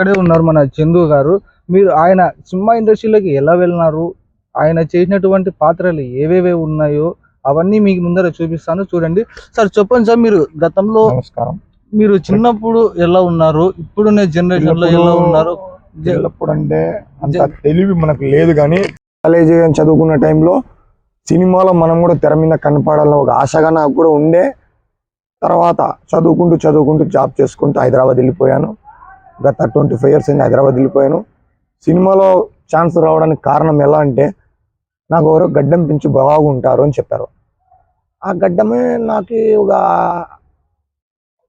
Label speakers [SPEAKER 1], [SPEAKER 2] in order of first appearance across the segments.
[SPEAKER 1] అక్కడే ఉన్నారు మన చందు గారు. మీరు ఆయన సినిమా ఇండస్ట్రీలోకి ఎలా వెళ్ళినారు? ఆయన చేసినటువంటి పాత్రలు ఏవేవి ఉన్నాయో అవన్నీ మీకు ముందర చూపిస్తాను. చూడండి. సార్ చెప్పండి సార్ మీరు గతంలో
[SPEAKER 2] నమస్కారం.
[SPEAKER 1] మీరు చిన్నప్పుడు ఎలా ఉన్నారు? ఇప్పుడున్న జనరేషన్లో ఎలా ఉన్నారు?
[SPEAKER 2] చిన్నప్పుడు అంటే అంత తెలివి మనకు లేదు కానీ కాలేజీ చదువుకున్న టైంలో సినిమాలో మనం కూడా తెర మీద కనపడాలని ఒక ఆశగా నాకు కూడా ఉండే. తర్వాత చదువుకుంటూ చదువుకుంటూ జాబ్ చేసుకుంటూ హైదరాబాద్ వెళ్ళిపోయాను. గత ట్వంటీ ఫైవ్ ఇయర్స్ అయింది హైదరాబాద్ వెళ్ళిపోయాను. సినిమాలో ఛాన్స్ రావడానికి కారణం ఎలా అంటే నాకు ఎవరో గడ్డం పెంచి బాగుంటారు అని చెప్పారు. ఆ గడ్డమే నాకు ఒక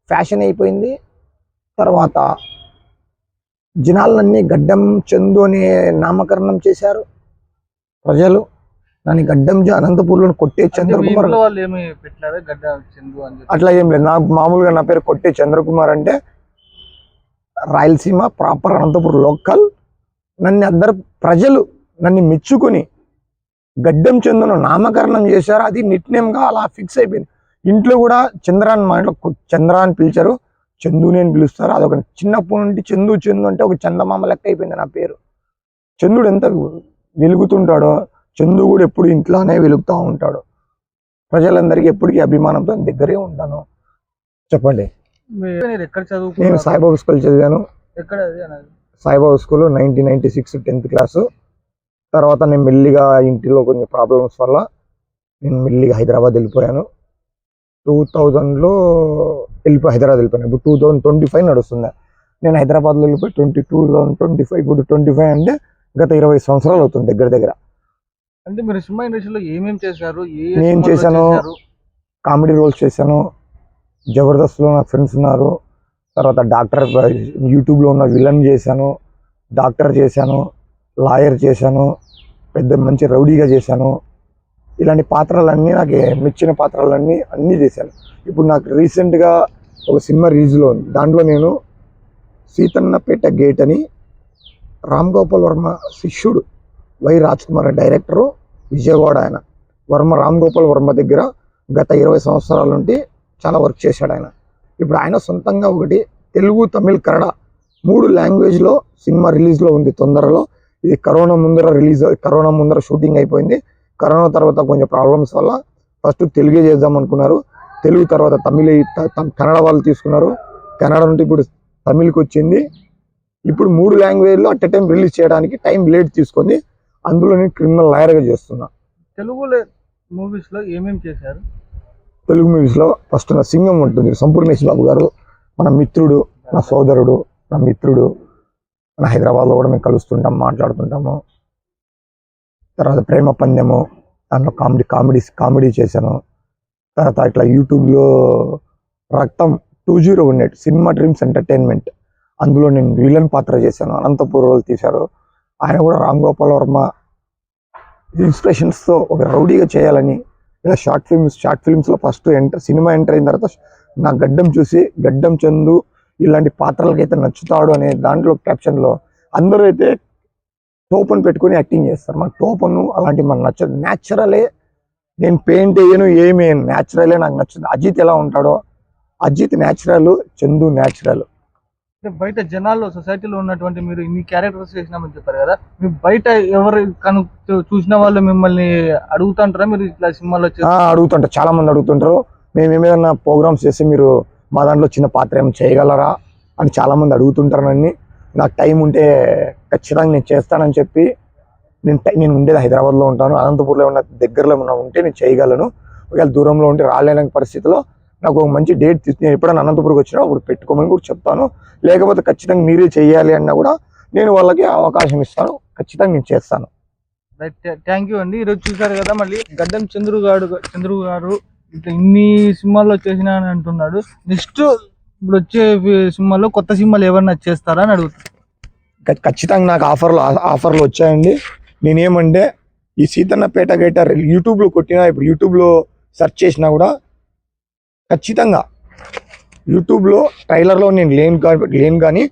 [SPEAKER 2] ఫ్యాషన్ అయిపోయింది. తర్వాత జనాలన్నీ గడ్డం చందు అని నామకరణం చేశారు. ప్రజలు దాని గడ్డం అనంతపూర్లో కొట్టే చంద్రకుమార్ అట్లా ఏం లేదు. నా మామూలుగా నా పేరు కొట్టే చంద్రకుమార్ అంటే రాయలసీమ ప్రాపర్ అనంతపురం లోకల్. నన్ను అందరు ప్రజలు నన్ను మెచ్చుకొని గడ్డం చెందును నామకరణం చేశారు. అది నిట్నేమ్గా అలా ఫిక్స్ అయిపోయింది. ఇంట్లో కూడా చంద్రాన్ని మా ఇంట్లో చంద్రాన్ని చంద్ర అని పిలిచారు. చందుని అని పిలుస్తారు. అదొక చిన్నప్పటి నుండి చందు చందు అంటే ఒక చందమామ లెక్క అయిపోయింది నా పేరు. చంద్రుడు ఎంత వెలుగుతుంటాడో చందు కూడా ఎప్పుడు ఇంట్లోనే వెలుగుతూ ఉంటాడు. ప్రజలందరికీ ఎప్పటికీ అభిమానంతో దగ్గరే ఉంటాను. చెప్పండి.
[SPEAKER 1] మీరు ఎక్కడ
[SPEAKER 2] నేను
[SPEAKER 1] చదువుకున్నారు
[SPEAKER 2] సాయిబాబా స్కూల్ చదివాను.
[SPEAKER 1] ఎక్కడ అది?
[SPEAKER 2] Saibaba school nineteen ninety six tenth class. తర్వాత నేను మెల్లిగా ఇంటిలో కొన్ని ప్రాబ్లమ్స్ వల్ల నేను మెల్లిగా హైదరాబాద్ వెళ్ళిపోయాను. టూ థౌజండ్లో వెళ్ళిపోయి హైదరాబాద్ వెళ్ళిపోయాను. ఇప్పుడు టూ థౌజండ్ ట్వంటీ ఫైవ్ నడుస్తుంది. నేను హైదరాబాద్లో వెళ్ళిపోయి twenty two thousand twenty five ఇప్పుడు ట్వంటీ ఫైవ్ అంటే గత ఇరవై సంవత్సరాలు అవుతుంది దగ్గర దగ్గర.
[SPEAKER 1] అంటే మీరు సినిమా ఇండస్ట్రీలో ఏమేం చేశారు? ఏ ఏ
[SPEAKER 2] నేను
[SPEAKER 1] సినిమాల్లో
[SPEAKER 2] చేశాను.
[SPEAKER 1] చేశారు?
[SPEAKER 2] కామెడీ రోల్స్ చేశాను. జబర్దస్త్లో నా ఫ్రెండ్స్ ఉన్నారు. తర్వాత డాక్టర్ యూట్యూబ్లో ఉన్న విలన్ చేశాను. డాక్టర్ చేశాను. లాయర్ చేశాను. పెద్ద మంచి రౌడీగా చేశాను. ఇలాంటి పాత్రలన్నీ నాకు మెచ్చిన పాత్రలన్నీ అన్నీ చేశాను. ఇప్పుడు నాకు రీసెంట్గా ఒక సినిమా రిలీజ్లో ఉంది. దాంట్లో నేను సీతన్నపేట గేట్ అని రామ్ గోపాల్ వర్మ శిష్యుడు వై రాజ్ కుమార్ డైరెక్టరు విజయవాడ ఆయన. వర్మ రామ్ గోపాల్ వర్మ దగ్గర గత ఇరవై సంవత్సరాల నుండి చాలా వర్క్ చేశాడు ఆయన. ఇప్పుడు ఆయన సొంతంగా ఒకటి తెలుగు తమిళ్ కన్నడ మూడు లాంగ్వేజ్లో సినిమా రిలీజ్లో ఉంది తొందరలో. ఇది కరోనా ముందర రిలీజ్ కరోనా ముందర షూటింగ్ అయిపోయింది. కరోనా తర్వాత కొంచెం ప్రాబ్లమ్స్ వల్ల ఫస్ట్ తెలుగే చేద్దాం అనుకున్నారు. తెలుగు తర్వాత తమిళ కన్నడ వాళ్ళు తీసుకున్నారు. కన్నడ నుండి ఇప్పుడు తమిళ్కి వచ్చింది. ఇప్పుడు మూడు లాంగ్వేజ్లో అట్ టైం రిలీజ్ చేయడానికి టైం లేట్ తీసుకుంది అందులో నేను క్రిమినల్ లాయర్గా చేస్తున్నా.
[SPEAKER 1] తెలుగులో మూవీస్లో ఏమేమి చేశారు?
[SPEAKER 2] తెలుగు మూవీస్లో ఫస్ట్ నా సింగం ఉంటుంది. సంపూర్ణేష్ బాబు గారు మన మిత్రుడు నా సోదరుడు నా మిత్రుడు. మన హైదరాబాద్లో కూడా మేము కలుస్తుంటాం మాట్లాడుతుంటాము. తర్వాత ప్రేమ పందెము దాంట్లో కామెడీ కామెడీ కామెడీ చేశాను. తర్వాత ఇట్లా యూట్యూబ్లో రక్తం two zero one eight cinema dreams entertainment. అందులో నేను విలన్ పాత్ర చేశాను. అనంతపూర్ వాళ్ళు తీశారు. ఆయన కూడా రామ్ గోపాల్ వర్మ. ఇన్స్పిరేషన్స్తో ఒక రౌడీగా చేయాలని ఇలా షార్ట్ ఫిల్మ్స్ షార్ట్ ఫిల్మ్స్లో ఫస్ట్ ఎంటర్ సినిమా ఎంటర్ అయిన తర్వాత నా గడ్డం చూసి గడ్డం చందు ఇలాంటి పాత్రలకైతే నచ్చుతాడు అనే దాంట్లో క్యాప్షన్లో అందరూ అయితే టోపన్ పెట్టుకొని యాక్టింగ్ చేస్తారు. మన టోపను అలాంటి మనకు నచ్చదు. న్యాచురలే నేను పెయింట్ వేయను ఏమి న్యాచురలే నాకు నచ్చుతుంది అజిత్ ఎలా ఉంటాడో అజిత్ న్యాచురల్ చందు న్యాచురల్
[SPEAKER 1] అంటే బయట జనాల్లో సొసైటీలో ఉన్నటువంటి మీరు ఇన్ని క్యారెక్టర్స్ చేసినామని చెప్పారు కదా మీ బయట ఎవరు కను చూసిన వాళ్ళు మిమ్మల్ని అడుగుతుంటారా? మీరు ఇట్లా సినిమాలో
[SPEAKER 2] అడుగుతుంటారు చాలా మంది అడుగుతుంటారు. మేము ఏమైనా ప్రోగ్రామ్స్ చేస్తే మీరు మా దాంట్లో చిన్న పాత్ర ఏమైనా చేయగలరా అని చాలా మంది అడుగుతుంటారు నన్ను. నాకు టైం ఉంటే ఖచ్చితంగా నేను చేస్తానని చెప్పి నేను టై- నేను ఉండేది హైదరాబాద్లో ఉంటాను. అనంతపూర్లో ఉన్న దగ్గరలో ఉన్న ఉంటే నేను చేయగలను. ఒకవేళ దూరంలో ఉంటే రాలేని పరిస్థితిలో నాకు ఒక మంచి డేట్ తీసి నేను ఎప్పుడైనా అనంతపురంకి వచ్చినా అప్పుడు పెట్టుకోమని కూడా చెప్తాను. లేకపోతే ఖచ్చితంగా మీరే చేయాలి అన్నా కూడా నేను వాళ్ళకి అవకాశం ఇస్తాను. ఖచ్చితంగా నేను చేస్తాను.
[SPEAKER 1] థ్యాంక్ యూ అండి. ఈరోజు చూసారు కదా మళ్ళీ గడ్డం చంద్రు గారు చంద్రు గారు ఇట్లా ఇన్ని సినిమాల్లో చేసిన అని అంటున్నాడు. నెక్స్ట్ ఇప్పుడు వచ్చే సినిమాలో కొత్త సినిమాలు ఏమన్నా చేస్తారా అని అడుగుతాను
[SPEAKER 2] ఖచ్చితంగా నాకు ఆఫర్లు ఆఫర్లు వచ్చాయండి. నేనేమంటే ఈ సీతన్నపేట గేట యూట్యూబ్లో కొట్టినా ఇప్పుడు యూట్యూబ్లో సెర్చ్ చేసినా కూడా ఖచ్చితంగా. యూట్యూబ్లో ట్రైలర్లో నేను లేను లేను కానీ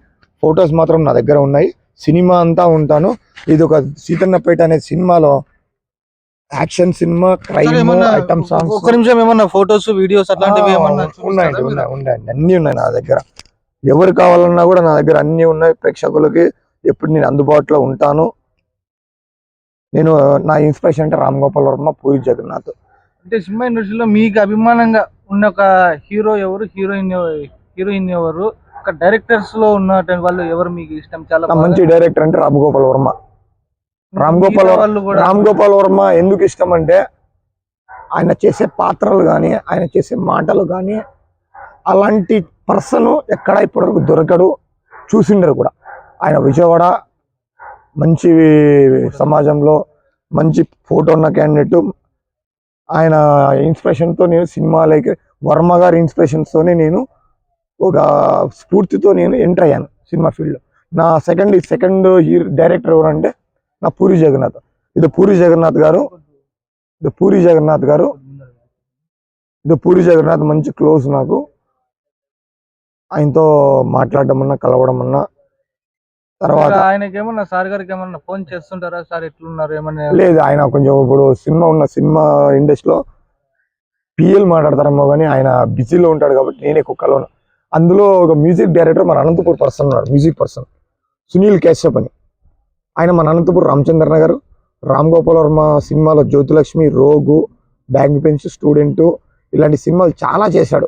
[SPEAKER 2] ఫొటోస్ మాత్రం నా దగ్గర ఉన్నాయి. సినిమా అంతా ఉంటాను. ఇది ఒక సీతన్నపేట అనే సినిమాలో
[SPEAKER 1] action
[SPEAKER 2] cinema
[SPEAKER 1] crime
[SPEAKER 2] item songs.
[SPEAKER 1] ఒక్క నిమిషం ఏమన్నా ఫొటోస్ వీడియోస్ అట్లాంటివి ఏమన్నా
[SPEAKER 2] ఉన్నాయండి? ఉన్నాయి ఉన్నాయండి అన్నీ ఉన్నాయి నా దగ్గర. ఎవరు కావాలన్నా కూడా నా దగ్గర అన్నీ ఉన్నాయి. ప్రేక్షకులకి ఎప్పుడు నేను అందుబాటులో ఉంటాను. నేను నా ఇన్స్పిరేషన్ అంటే రామ్ గోపాల్ వర్మ పూరి జగన్నాథ్.
[SPEAKER 1] అంటే సినిమా ఇండస్ట్రీలో మీకు అభిమానంగా ఉన్న ఒక హీరో ఎవరు? హీరోయిన్ హీరోయిన్ ఎవరు? ఒక డైరెక్టర్స్లో ఉన్నటువంటి వాళ్ళు ఎవరు మీకు ఇష్టం? చాలా?
[SPEAKER 2] మంచి డైరెక్టర్ అంటే రామ్ గోపాల్ వర్మ. రామ్ గోపాల్ రామ్ గోపాల్ వర్మ ఎందుకు ఇష్టం అంటే ఆయన చేసే పాత్రలు కానీ ఆయన చేసే మాటలు కానీ అలాంటి పర్సన్ ఎక్కడ ఇప్పటివరకు దొరకడు. చూసిండరు కూడా. ఆయన విజయవాడ మంచి సమాజంలో మంచి ఫోటో ఉన్న క్యాండిడేట్ ఆయన ఇన్స్పిరేషన్తో నేను సినిమా లైక్ వర్మ గారి ఇన్స్పిరేషన్స్తోనే నేను ఒక స్ఫూర్తితో నేను ఎంటర్ అయ్యాను సినిమా ఫీల్డ్లో నా సెకండ్ సెకండ్ హీరో డైరెక్టర్ ఎవరంటే నా పూరి జగన్నాథ్. ఇది పూరి జగన్నాథ్ గారు ఇది పూరి జగన్నాథ్ గారు ఇది పూరి జగన్నాథ్ మంచి క్లోజ్ నాకు. ఆయనతో మాట్లాడడం అన్నా కలవడం అన్నా తర్వాత
[SPEAKER 1] ఆయనకి ఏమన్నా సార్ గారికి ఏమన్నా ఫోన్ చేస్తుంటారా? సార్ ఎట్లున్నారు ఏమన్నా
[SPEAKER 2] లేదు ఆయన కొంచెం ఇప్పుడు సినిమా ఉన్న సినిమా ఇండస్ట్రీలో పిఎల్ మాట్లాడతారేమో కానీ ఆయన బిజీలో ఉంటాడు కాబట్టి నేను ఎక్కువ కలవను అందులో ఒక మ్యూజిక్ డైరెక్టర్ మన అనంతపూర్ పర్సన్ ఉన్నాడు మ్యూజిక్ పర్సన్. సునీల్ కేశప్ అని. ఆయన మన అనంతపూర్ రామచంద్ర నగర్ రామ్ గోపాల్ వర్మ సినిమాలో Jyothilakshmi rogue back bench student ఇలాంటి సినిమాలు చాలా చేశాడు.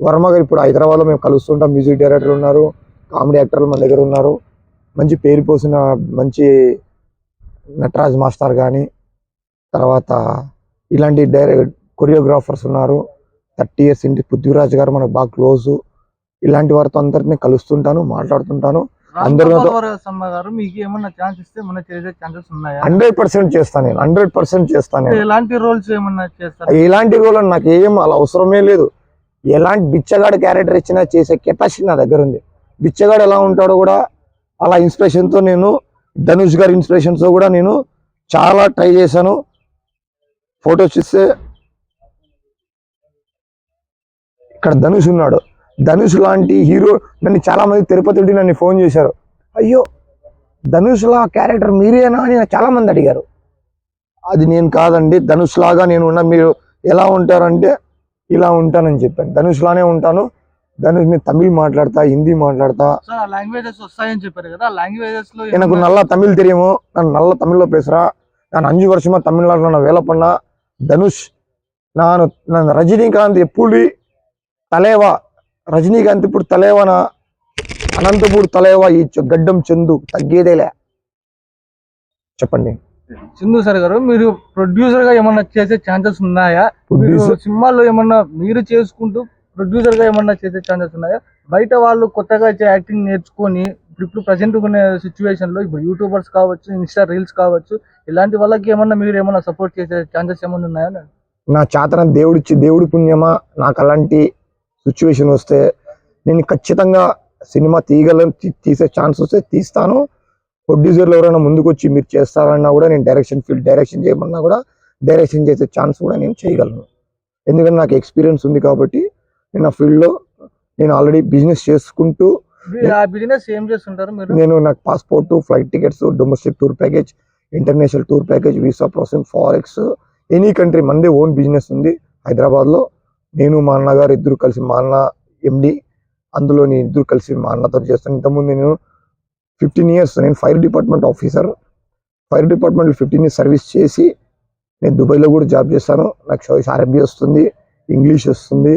[SPEAKER 2] వర్మ గారు ఇప్పుడు హైదరాబాద్లో మేము కలుస్తుంటాం మ్యూజిక్ డైరెక్టర్ ఉన్నారు కామెడీ యాక్టర్లు మన దగ్గర ఉన్నారు. మంచి పేరు పోసిన మంచి నటరాజ్ మాస్టర్ కానీ తర్వాత ఇలాంటి డైరెక్ట్ కొరియోగ్రాఫర్స్ ఉన్నారు. థర్టీ ఇయర్స్ ఇంటి పృథ్వీరాజ్ గారు మనకు బాగా క్లోజ్. ఇలాంటి వారితో అందరినీ కలుస్తుంటాను మాట్లాడుతుంటాను. అందరితో-
[SPEAKER 1] సమ్మ గారు మీకు ఏమన్నా ఛాన్స్ ఇస్తే మన చేసే ఛాన్సెస్ ఉన్నాయా?
[SPEAKER 2] హండ్రెడ్ పర్సెంట్ చేస్తాను నేను హండ్రెడ్ పర్సెంట్ చేస్తాను
[SPEAKER 1] ఎలాంటి రోల్స్ ఏమన్నా చేస్తారు?
[SPEAKER 2] ఎలాంటి రోల్ నాకు ఏం అలా అవసరమే లేదు. ఎలాంటి బిచ్చగాడు క్యారెక్టర్ ఇచ్చినా చేసే కెపాసిటీ నా దగ్గర ఉంది. బిచ్చగాడు ఎలా ఉంటాడో కూడా అలా ఇన్స్పిరేషన్తో నేను ధనుష్ గారి ఇన్స్పిరేషన్తో కూడా నేను చాలా ట్రై చేశాను. ఫొటోస్ ఇస్తే ఇక్కడ ధనుష్ ఉన్నాడు. ధనుష్ లాంటి హీరో నన్ను చాలా మంది తిరుపతి నన్ను ఫోన్ చేశారు. అయ్యో ధనుష్లా క్యారెక్టర్ మీరేనా అని చాలామంది చాలా మంది అడిగారు. అది నేను కాదండి ధనుష్ లాగా నేను ఉన్న మీరు ఎలా ఉంటారంటే ఇలా ఉంటానని చెప్పాను. ధనుష్ లానే ఉంటాను. ధనుష్ నేను తమిళ్ మాట్లాడతా హిందీ మాట్లాడతా
[SPEAKER 1] సార్ ఆ లాంగ్వేజెస్ వస్తాయని చెప్పారు కదా ఆ లాంగ్వేజెస్ లో
[SPEAKER 2] எனக்கு
[SPEAKER 1] ఏమన్నా-
[SPEAKER 2] நல்லா தமிழ் தெரியும் நான் நல்ல தமிழ்ல பேசுறேன் நான் அஞ்சு வருஷமா தமிழ்நாட்டில் நான் வேலை பண்ணா தனுஷ் நான் நான் ரஜினிகாந்த் ఎప్పుడు తలేవా రజనీకాంత్ ఇప్పుడు తలేవనా అనంతపూర్ తలేవా ఈ చ- గడ్డం చందు తగ్గేదేలే చెప్పండి
[SPEAKER 1] సింధు సార్ గారు మీరు ప్రొడ్యూసర్ గా ఏమన్నా చేసే ఛాన్సెస్ ఉన్నాయా మీరు
[SPEAKER 2] Producer-
[SPEAKER 1] సినిమాల్లో ఏమన్నా మీరు చేసుకుంటూ ప్రొడ్యూసర్గా ఏమన్నా చేసే ఛాన్సెస్ ఉన్నాయా? బయట వాళ్ళు కొత్తగా యాక్టింగ్ నేర్చుకొని ఇప్పుడు ప్రజెంట్ ఉన్న సిచ్యువేషన్లో ఇప్పుడు యూట్యూబర్స్ కావచ్చు ఇన్స్టా రీల్స్ కావచ్చు ఇలాంటి వాళ్ళకి ఏమన్నా మీరు ఏమన్నా సపోర్ట్ చేసే ఛాన్సెస్ ఏమన్నా ఉన్నాయా
[SPEAKER 2] నా చాతన దేవుడిచ్చి దేవుడి పుణ్యమా? నాకు అలాంటి సిచ్యువేషన్ వస్తే నేను ఖచ్చితంగా సినిమా తీయగలను తీసే ఛాన్స్ వస్తే తీస్తాను. ప్రొడ్యూసర్లు ఎవరైనా ముందుకొచ్చి మీరు చేస్తారన్నా కూడా నేను డైరెక్షన్ ఫీల్డ్ డైరెక్షన్ చేయమన్నా కూడా డైరెక్షన్ చేసే ఛాన్స్ కూడా నేను చేయగలను. ఎందుకంటే నాకు ఎక్స్పీరియన్స్ ఉంది కాబట్టి నేను ఆ ఫీల్డ్లో నేను ఆల్రెడీ బిజినెస్ చేసుకుంటూ
[SPEAKER 1] బిజినెస్ ఏం చేస్తుంటారు మీరు?
[SPEAKER 2] నేను నాకు passport flight tickets domestic tour package international tour package visa processing forex any country మందే ఓన్ బిజినెస్ ఉంది హైదరాబాద్లో. నేను మా అన్నగారు ఇద్దరు కలిసి మా అన్న ఎండి అందులో నేను ఇద్దరు కలిసి మా అన్నతో చేస్తాను. ఇంతకుముందు నేను ఫిఫ్టీన్ ఇయర్స్ నేను fire department officer fire department fifteen years service చేసి నేను దుబాయ్లో కూడా జాబ్ చేస్తాను. నాకు అరబీ వస్తుంది ఇంగ్లీష్ వస్తుంది.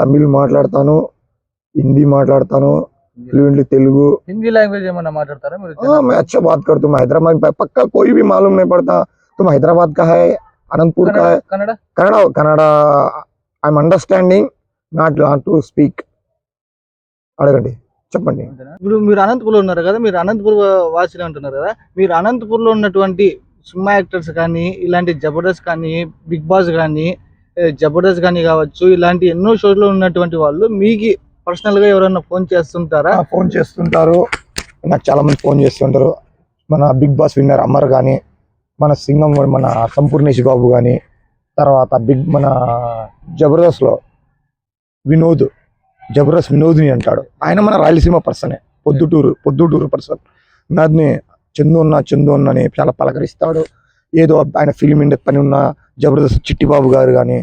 [SPEAKER 2] తమిళ్ మాట్లాడతాను హిందీ మాట్లాడతాను ఫ్లూయెంట్లీ తెలుగు
[SPEAKER 1] హిందీ లాంగ్వేజ్ ఏమన్నా మాట్లాడతారా మీరు
[SPEAKER 2] हाँ मैं अच्छा बात करता हूँ मैं हैदराबाद में पक्का कोई भी मालूम नहीं पड़ता तुम हैदराबाद का है अनंतपुर का है
[SPEAKER 1] Kannada
[SPEAKER 2] Kannada Kannada I am understanding not not to speak అడగండి చెప్పండి
[SPEAKER 1] అంతేనా? ఇప్పుడు మీరు అనంతపూర్లో ఉన్నారు కదా మీరు అనంతపూర్ వాసిలో ఉంటున్నారు కదా మీరు అనంతపూర్లో ఉన్నటువంటి సినిమా యాక్టర్స్ కానీ ఇలాంటి జబర్దస్త్ కానీ బిగ్ బాస్ కానీ ఏ, జబర్దస్త్ కానీ కావచ్చు ఇలాంటి ఎన్నో షోల్లో ఉన్నటువంటి వాళ్ళు మీకు పర్సనల్గా ఎవరైనా ఫోన్ చేస్తుంటారా?
[SPEAKER 2] ఫోన్ చేస్తుంటారు. నాకు చాలా మంది ఫోన్ చేస్తుంటారు. మన బిగ్ బాస్ విన్నర్ అమర్ కానీ మన సింగం మన సంపూర్ణేష్ బాబు కానీ తర్వాత బిగ్ మన జబర్దస్త్లో వినోద్ జబర్దస్త్ వినోద్ని అంటాడు. ఆయన మన రాయలసీమ పర్సనే పొద్దుటూరు పొద్దుటూరు పర్సన్ నాదిని చందు ఉన్న చందు అన్న అని చాలా పలకరిస్తాడు. ఏదో ఆయన ఫిలిం ఇండస్ట్రీ పని ఉన్న జబర్దస్త్ చిట్టిబాబు గారు కానీ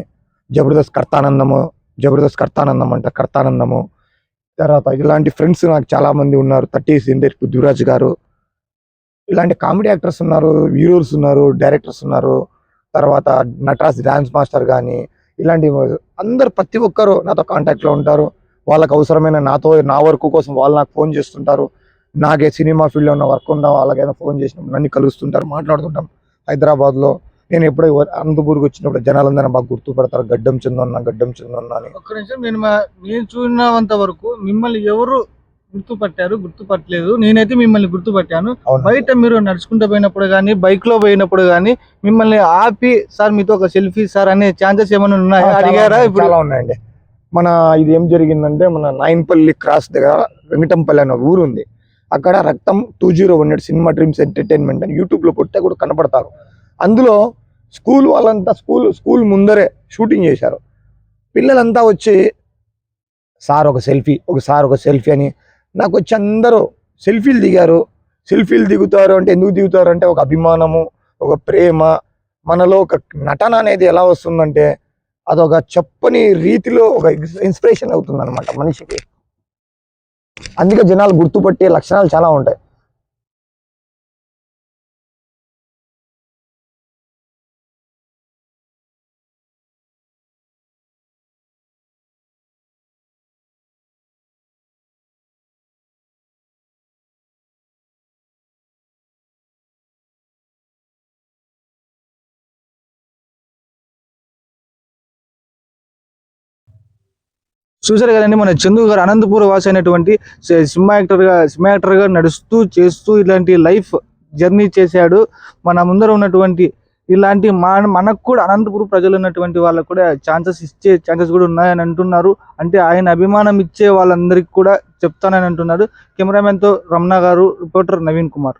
[SPEAKER 2] జబర్దస్త్ కర్తానందము జబర్దస్త్ కర్తానందం అంట కర్తానందము. తర్వాత ఇలాంటి ఫ్రెండ్స్ నాకు చాలామంది ఉన్నారు. థర్టీ సిందేర్ పృథ్వీరాజ్ గారు. ఇలాంటి కామెడీ యాక్టర్స్ ఉన్నారు హీరోస్ ఉన్నారు డైరెక్టర్స్ ఉన్నారు. తర్వాత నటరాజ్ డ్యాన్స్ మాస్టర్ కానీ ఇలాంటి అందరు ప్రతి ఒక్కరు నాతో కాంటాక్ట్లో ఉంటారు. వాళ్ళకి అవసరమైన నాతో నా వర్క్ కోసం వాళ్ళు నాకు ఫోన్ చేస్తుంటారు. నాకే సినిమా ఫీల్డ్లో ఉన్న వర్క్ ఉన్న వాళ్ళకైనా ఫోన్ చేసినప్పుడు నన్ను కలుస్తుంటారు మాట్లాడుతుంటాం హైదరాబాద్లో. నేను ఎప్పుడో అనంతపూర్కి వచ్చినప్పుడు జనాలందరూ బాగా గుర్తుపడతారు. గడ్డం చందన్న గడ్డం చందన్న అని.
[SPEAKER 1] ఒక్క నిమిషం నేను నేను చూసినంత వరకు మిమ్మల్ని ఎవరు గుర్తుపట్టారు గుర్తుపట్టలేదు. నేనైతే మిమ్మల్ని గుర్తుపట్టాను. బయట మీరు నడుచుకుంటూ పోయినప్పుడు కానీ బైక్లో పోయినప్పుడు కానీ మిమ్మల్ని ఆపి సార్ మీతో ఒక సెల్ఫీ సార్ అనే ఛాన్సెస్ ఏమైనా ఉన్నాయా? అడిగారా ఇప్పుడు?
[SPEAKER 2] చాలా ఉన్నాయండి. మన ఇది ఏం జరిగిందంటే మన నాయన్పల్లి క్రాస్ దగ్గర వెంకటంపల్లి అనే ఊరు ఉంది. అక్కడ రక్తం two zero one cinema dreams entertainment అని యూట్యూబ్లో కొట్టే కూడా కనపడతారు. అందులో స్కూల్ వాళ్ళంతా స్కూల్ స్కూల్ ముందరే షూటింగ్ చేశారు. పిల్లలంతా వచ్చి సార్ ఒక సెల్ఫీ ఒక సార్ ఒక సెల్ఫీ అని నాకు వచ్చి అందరూ సెల్ఫీలు దిగారు. సెల్ఫీలు దిగుతారు అంటే ఎందుకు దిగుతారు అంటే ఒక అభిమానము ఒక ప్రేమ మనలో ఒక నటన అనేది ఎలా వస్తుందంటే అదొక చెప్పని రీతిలో ఒక ఇన్స్పిరేషన్ అవుతుంది అనమాట మనిషికి. అందుకే జనాలు గుర్తుపట్టే లక్షణాలు చాలా ఉంటాయి.
[SPEAKER 1] చూసారు కదండి మన చందు గారు అనంతపూర్ వాసి అయినటువంటి సినిమా యాక్టర్గా సినిమా యాక్టర్గా నడుస్తూ చేస్తూ ఇలాంటి లైఫ్ జర్నీ చేశాడు. మన ముందర ఉన్నటువంటి ఇలాంటి మన మనకు కూడా అనంతపురం ప్రజలు ఉన్నటువంటి వాళ్ళకు కూడా ఛాన్సెస్ ఇచ్చే ఛాన్సెస్ కూడా ఉన్నాయని అంటున్నారు. అంటే ఆయన అభిమానం ఇచ్చే వాళ్ళందరికీ కూడా చెప్తానని అంటున్నారు. కెమెరామెన్తో రమణ గారు రిపోర్టర్ నవీన్ కుమార్.